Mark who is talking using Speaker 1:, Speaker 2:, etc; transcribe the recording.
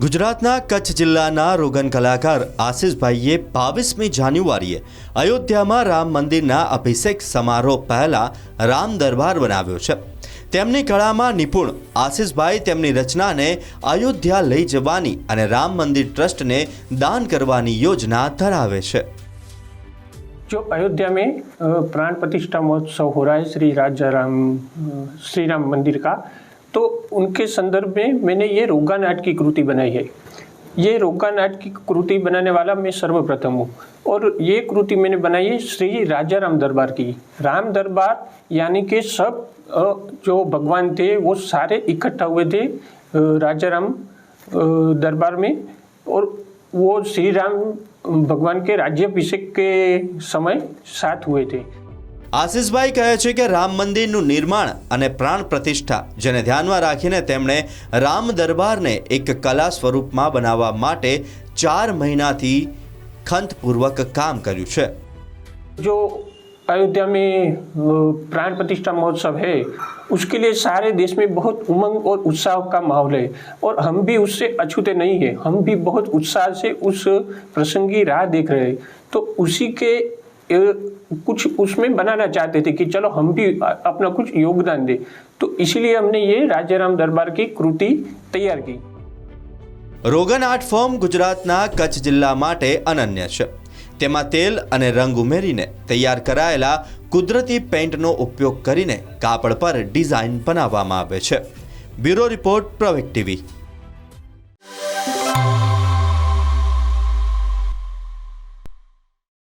Speaker 1: ગુજરાતના કચ્છ જિલ્લાના રોગન કલાકાર આશિષભાઈએ બાવીસમી જાન્યુઆરીએ અયોધ્યામાં રામ મંદિરના અભિષેક સમારોહ પહેલા રામ દરબાર બનાવ્યો છે તેમની કળામાં નિપુણ આશિષભાઈ તેમની રચનાને અયોધ્યા લઈ જવાની અને રામ મંદિર ટ્રસ્ટને દાન કરવાની યોજના ધરાવે છે
Speaker 2: जो अयोध्या में अ, प्राण प्रतिष्ठा महोत्सव हो रहा है श्री राजा राम अ, श्री राम मंदिर का तो उनके संदर्भ में मैंने ये रोगा नाट की कृति बनाई है। ये रोगा नाट की कृति बनाने वाला मैं सर्वप्रथम हूँ। और ये कृति मैंने बनाई है श्री राजा राम दरबार की। राम दरबार यानी कि सब जो भगवान थे, वो सारे इकट्ठा हुए थे राजा राम दरबार में। और वो श्री राम भगवान के राज्याभिषेक के समय साथ हुए थे।
Speaker 1: આશિષભાઈ કહે છે કે રામ મંદિરનું નિર્માણ અને પ્રાણ પ્રતિષ્ઠા જેને ધ્યાનમાં રાખીને તેમણે રામ દરબારને એક કલા સ્વરૂપમાં બનાવવા માટે ચાર મહિનાથી ખંતપૂર્વક કામ કર્યું છે
Speaker 2: जो अयोध्या में अ, प्राण प्रतिष्ठा महोत्सव है उसके लिए सारे देश में बहुत उमंग और उत्साह का माहौल है और हम भी उससे अछूते नहीं है हम भी बहुत उत्साह से उस प्रसंग की राह देख रहे हैं तो उसी के अ, कुछ उसमें बनाना चाहते थे कि चलो हम भी अ- अपना कुछ योगदान दें तो इसीलिए हमने ये राजा राम दरबार की कृति तैयार की
Speaker 1: રોગન આર્ટ ફોર્મ ગુજરાતના કચ્છ જિલ્લા માટે અનન્ય છે તેમાં તેલ અને રંગ ઉમેરીને તૈયાર કરાયેલા કુદરતી પેઇન્ટનો ઉપયોગ કરીને કાપડ પર ડિઝાઇન બનાવવામાં આવે છે બ્યુરો રિપોર્ટ પ્રવેક ટીવી